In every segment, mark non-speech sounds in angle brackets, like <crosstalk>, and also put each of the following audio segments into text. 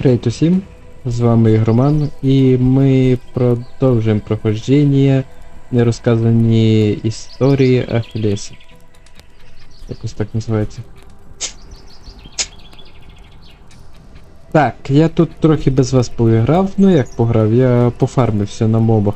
Привіт усім! З вами Ігроман, і ми продовжуємо проходження нерозказані історії Ахілеса. Якось так називається. Так, я тут трохи без вас поіграв, ну як пограв, я пофармився на мобах.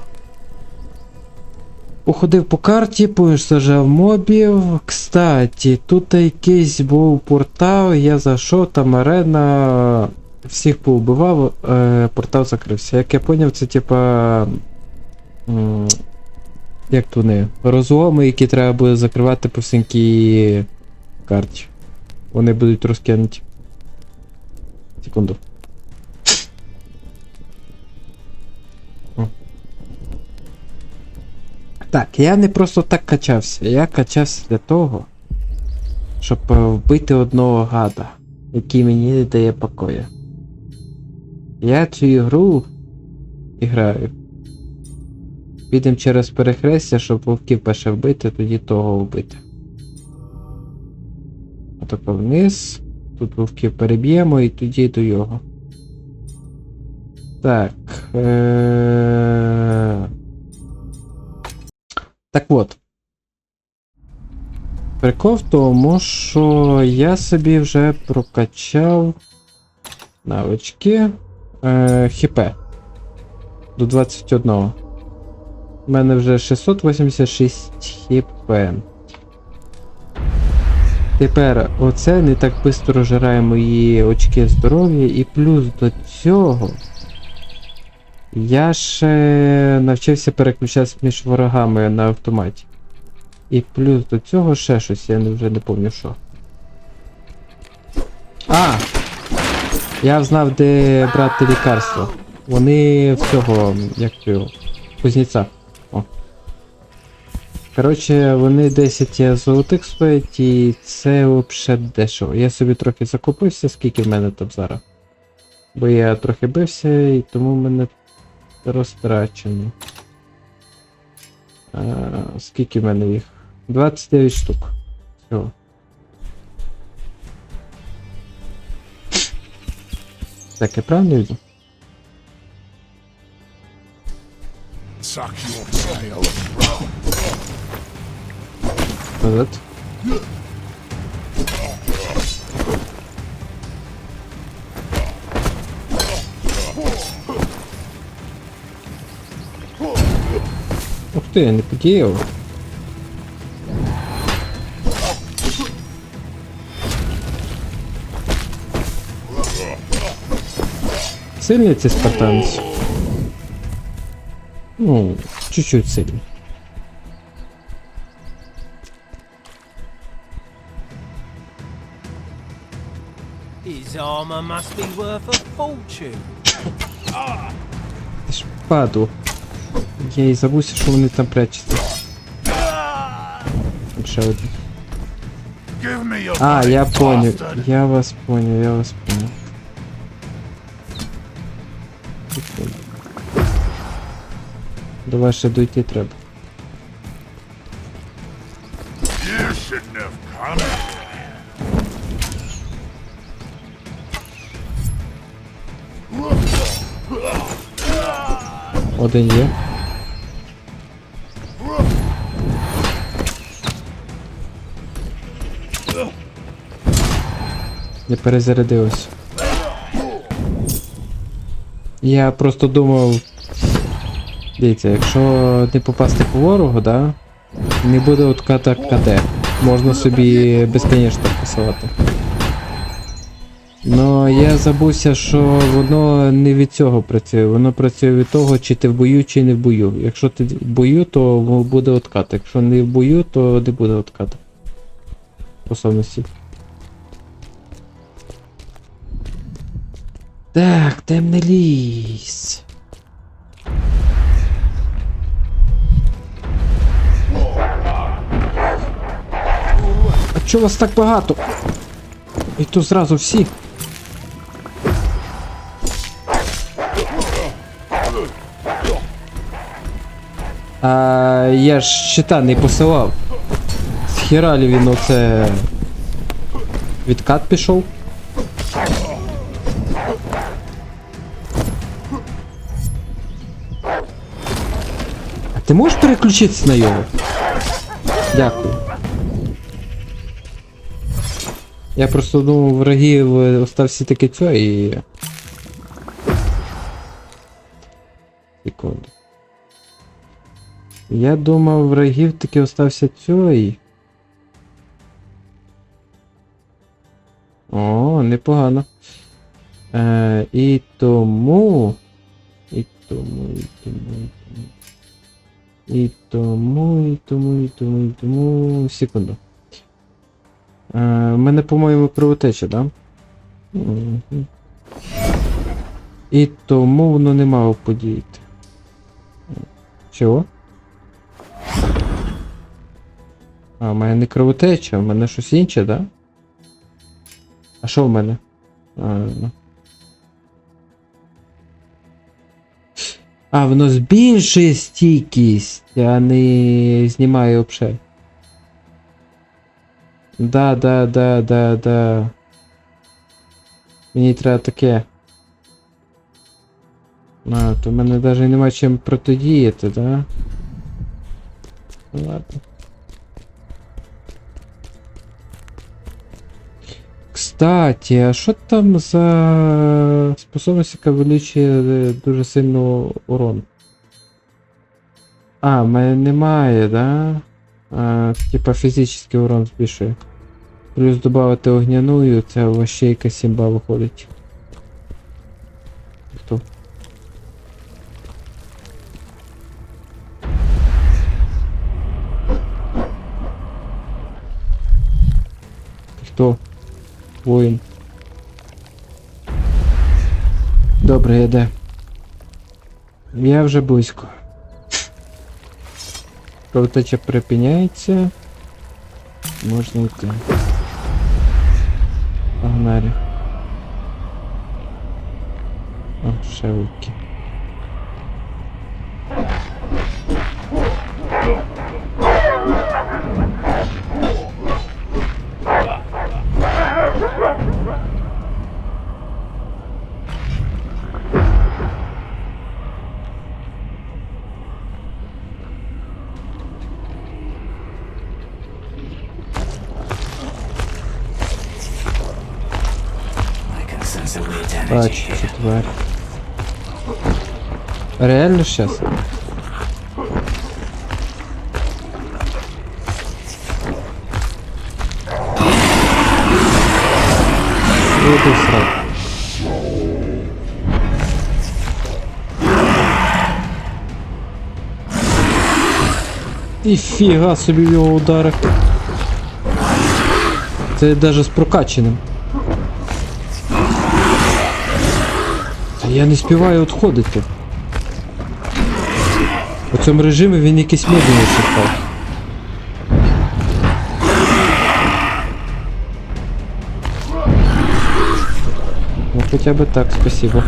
Походив по карті, посажав мобів. Кстати, тут якийсь був портал, я зайшов, там арена. Всіх поубивав, е, портал закрився. Як я поняв, це типа. Як то вони? Розломи, які треба буде закривати по всінькій карті. Вони будуть розкинуті. Секунду. Так, я не просто так качався. Я качався для того, щоб е, вбити одного гада, який мені не дає покоя. Я цю ігру граю. Підемо через перехрестя, щоб вовків перше вбити, тоді того вбити. Отако вниз. Тут вовків переб'ємо і тоді до його. Так. Е... Так от. Прикол в тому, що я собі вже прокачав навички е, хп до 21. У мене вже 686 хп. Тепер оце не так швидко розжирає мої очки здоров'я, і плюс до цього. Я ще навчився переключатися між ворогами на автоматі. І плюс до цього ще щось, я вже не пам'ятаю що. А! Я знав, де брати лікарство. Вони всього, як його, кузнеця. О. Коротше, вони 10 золотих стоять і це взагалі дешево. Я собі трохи закупився, скільки в мене там зараз. Бо я трохи бився і тому в мене розтрачено. А, скільки в мене їх? 29 штук. Всього. Так, я правильно йду? Suck your tail. Назад. Ух ти, я не подіяв. Сильні ці спартанці? Ну, чуть-чуть сильні. His armor must be worth a fortune. Ти ж <coughs> паду. Я і забувся, що вони там прячуться. Там Ще один. Give me your А, money, я понял. bastard. Я вас понял, я вас понял. До ще дойти треба. Один є. Я перезарядився. Я просто думав. Дивіться, якщо не попасти по ворогу, да? Не буде отката КД. Можна собі безконечно посилати. Но я забувся, що воно не від цього працює, воно працює від того, чи ти в бою, чи не в бою. Якщо ти в бою, то буде откат. Якщо не в бою, то не буде отката. Способності. Так, темний ліс. Чого вас так багато? І тут зразу всі. А, Я ж щита не посилав. Схіралі він оце. Відкат пішов. А ти можеш переключитися на його? Дякую. Я просто думав, врагів е, остався таки цьо і. Секунду. Я думав, врагів таки остався цей. О, непогано. Е, і тому. І тому, і тому, і тому. І тому, і тому, і тому, і тому. Секунду. Е, в мене, по-моєму, кровотеча, да? І тому воно не мало подіяти. Чого? А, в мене не кровотеча, в мене щось інше, да? А що в мене? А, ну. а воно збільшує стійкість, а не знімає обшель. Да, да, да, да, да. Мені треба таке. А, то в мене навіть нема чим протидіяти, да? Ну ладно. Кстати, а що там за способність, яка увеличує е, дуже сильно урон? А, в мене немає, да? Типа фізичний урон збільшує. Плюс додати огняну, і це вообще якась сімба виходить. Хто? Хто? Воїн. Добре, я де? Я вже близько. Кровотеча припиняється. Можна йти. Погнали. О, ще here. цю тварь. Реально щас? Иди срать. Ніфіга собі в його удари. Це навіть з прокаченим. Я не співаю відходити. У цьому режимі він якийсь медленний став. Ну хоча б так, спасибо.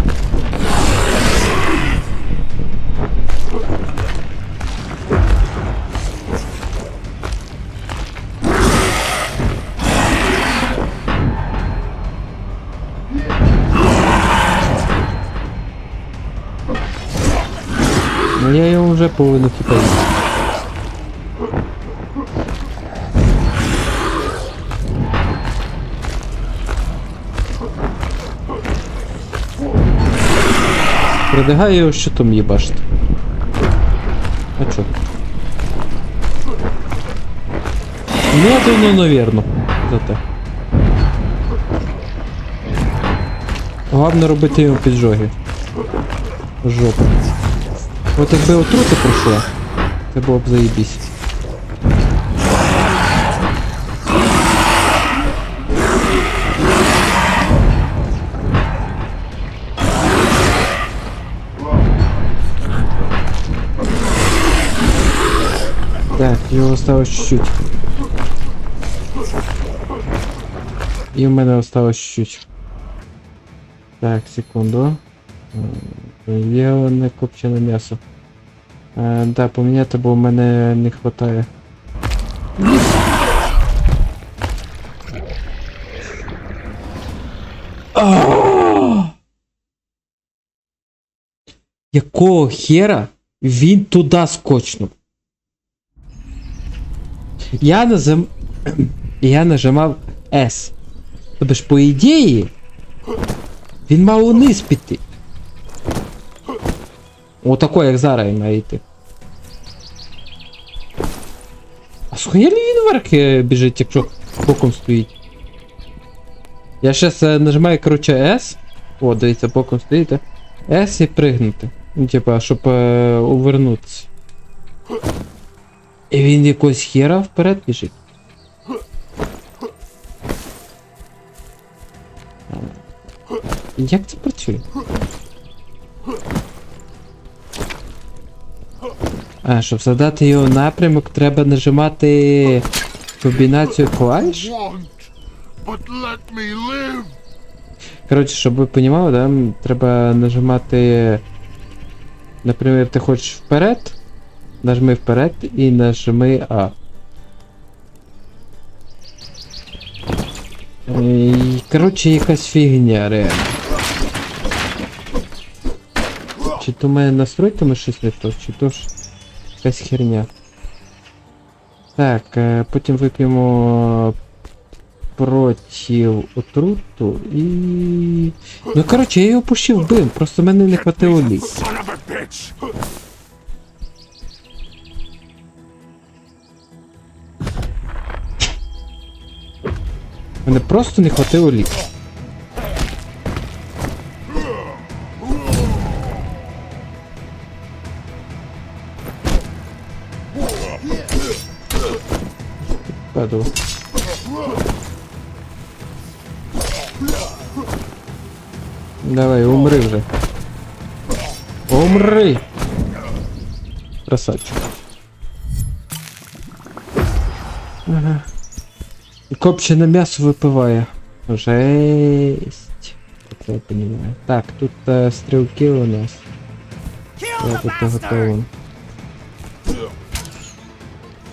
Ну я його вже половину хіпаю. Продвигаю його щитом їбашити. А чо? Медленно, навірно. Зате. Головне робити йому піджоги. Жопу. От якби отрута пройшла, це було б заєбісь. Так, його осталось чуть-чуть. І в мене осталось чуть-чуть. Так, секунду. Є не копчене м'ясо. Е, да, поміняти, бо в мене не хватає. Якого хера Він туди скочнув. Я назим... Я нажимав S. Тобто ж, по ідеї, він мав униз піти. Отако, як зараз має йти. А схуя він вверх е, біжить, якщо боком стоїть? Я щас е, нажимаю, короче, S. О, дивіться, боком стоїть. а? S і пригнути. Ну, типа, щоб е, увернутися. І він якось хера вперед біжить. Як це працює? А, щоб задати його напрямок, треба нажимати комбінацію клавіш? Коротше, щоб ви понімали, да, треба нажимати. Наприклад, ти хочеш вперед, нажми вперед і нажми А. І, коротше, якась фігня реально. Чи то мене настройками щось не то, чи то ж якась херня. Так, е, потім вип'ємо проти отруту і. Ну коротше, я його пущив вбив, просто мене не хватило ліс. Мене просто не хватило ліс. Падало. Давай, умри вже. Умри! Красавчик. Ага. І копчене м'ясо випиває. Жесть. Це я понимаю. Так, тут е, стрілки у нас. Kill Я the тут bastard!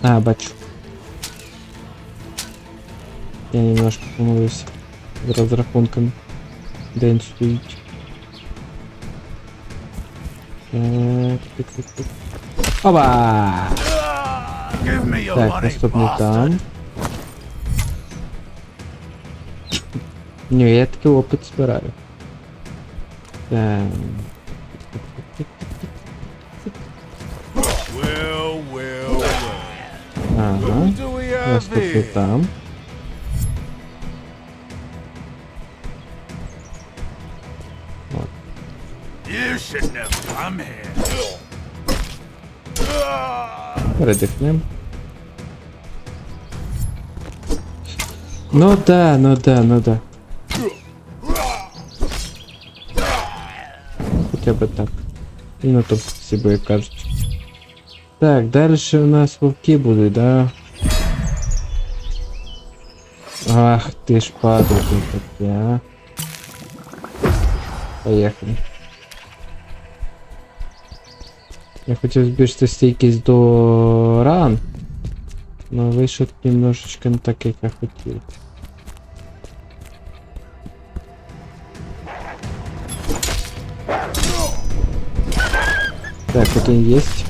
Готовий. А, бачу. Я немножко помилився з розрахунками. Де він стоїть. Так, так, так, так. Оба! Give me your Так, money, наступний Ага. Who do we have Наступний here? там. You shouldn't have come here. Передихнем. Ну да, ну да, ну да. Хоча б так. І на то спасибо, як кажуть. Так, далі у нас вовки будуть, да? Ах, ти ж падай ти таке, а. Поїхали. Я хотів збільшити стійкість до ран. Но вийшов немножечко не так, як я хотів. Так, один есть.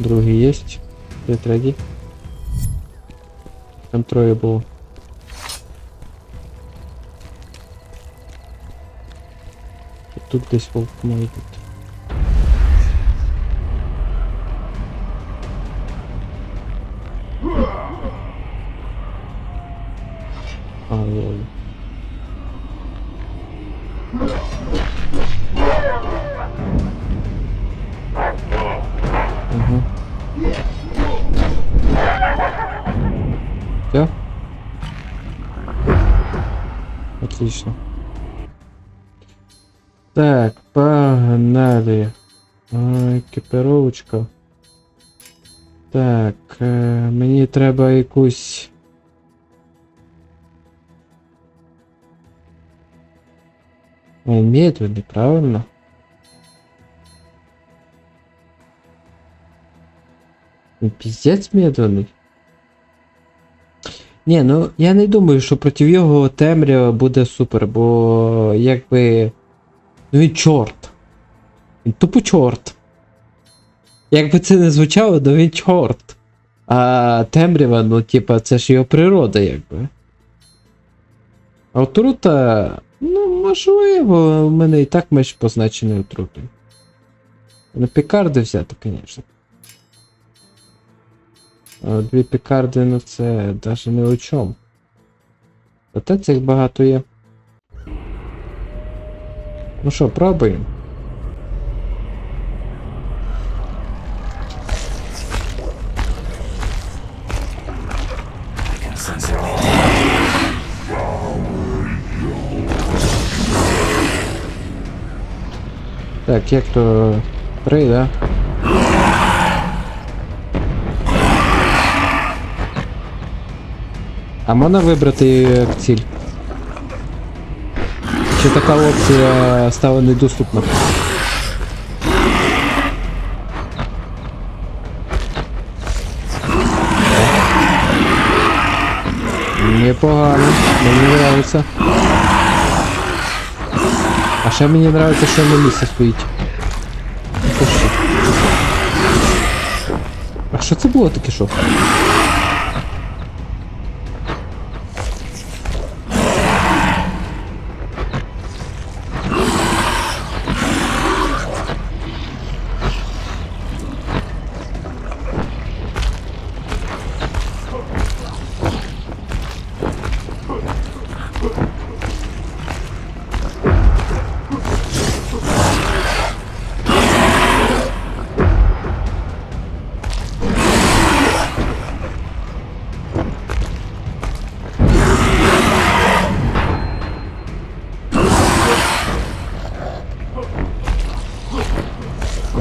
Другий есть. Де третій? Там троє було. Тут десь волк має бути. Отлично. Так, погнали. А, екіпіровочка. Так, е, мені треба якусь. Он медленный, правильно? Він Піздець медленний. Ні, ну я не думаю, що проти його темрява буде супер, бо якби. Ну він чорт. Він тупо чорт. Як би це не звучало, то він чорт. А темрява, ну, типа, це ж його природа, якби. А отрута, ну, можливо, у мене і так меч позначений отрутою. На пікарди взяти, звісно. Дві пікарди, ну це навіть не о чому. Проте цих багато є. Ну що, пробуємо. Так, як то. Три, да? А можна вибрати ціль? Чи така опція стала недоступна? Непогано, мені нравится. А ще мені нравится, що на місці стоїть. А що це було таке що?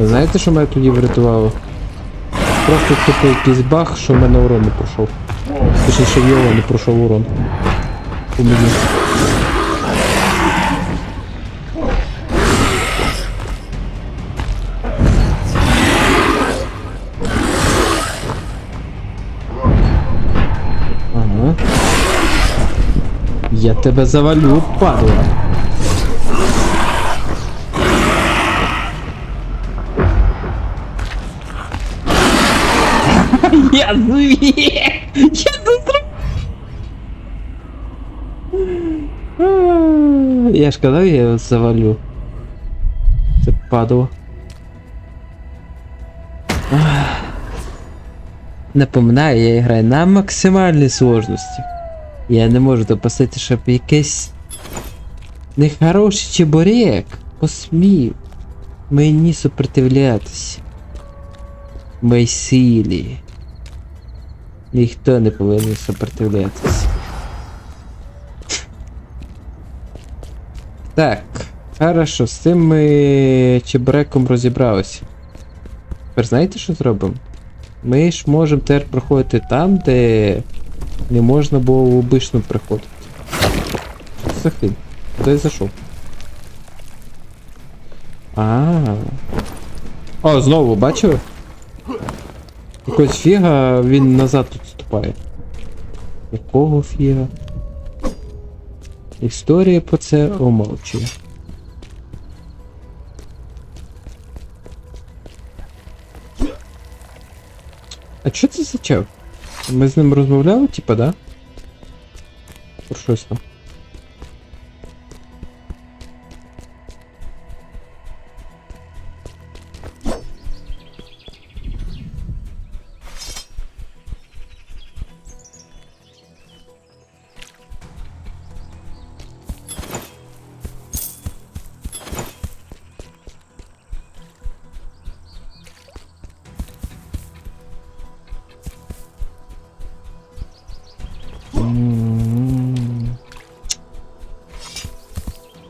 Знаєте, що мене тоді врятувало? Просто тупо якийсь баг, що в мене урон не пройшов. Точніше, в його не пройшов урон. У мені. Ага. Я тебе завалю, падла. Я звір! Я зазру... Я ж казав, я його завалю. Це падало. Напоминаю, я граю на максимальній сложності. Я не можу допустити, щоб якийсь нехороший чебурек посмів мені супротивлятися. Моїй силі. Ніхто не повинен сопротивлятися. Так, хорошо, з цим ми чебуреком розібралися. Тепер знаєте, що зробимо? Ми ж можемо тепер проходити там, де не можна було в обичну приходити. Захин. Куди я зайшов? А. О, знову, бачили? Якось фіга він назад тут ступає. Якого фіга? Історія про це умовчує. А що це за чел? Ми з ним розмовляли, типа, да? Про щось там.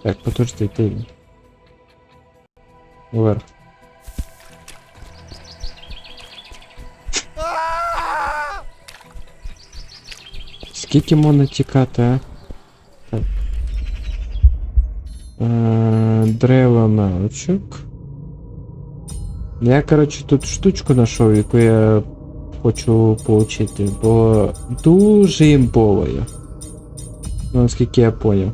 Так, подожди, ти. Вверх. Скільки можна тікати, а? Так. Е, Дерева навичок. Я, коротше, тут штучку знайшов, яку я хочу получити, бо дуже імбовою. Ну, наскільки я поняв.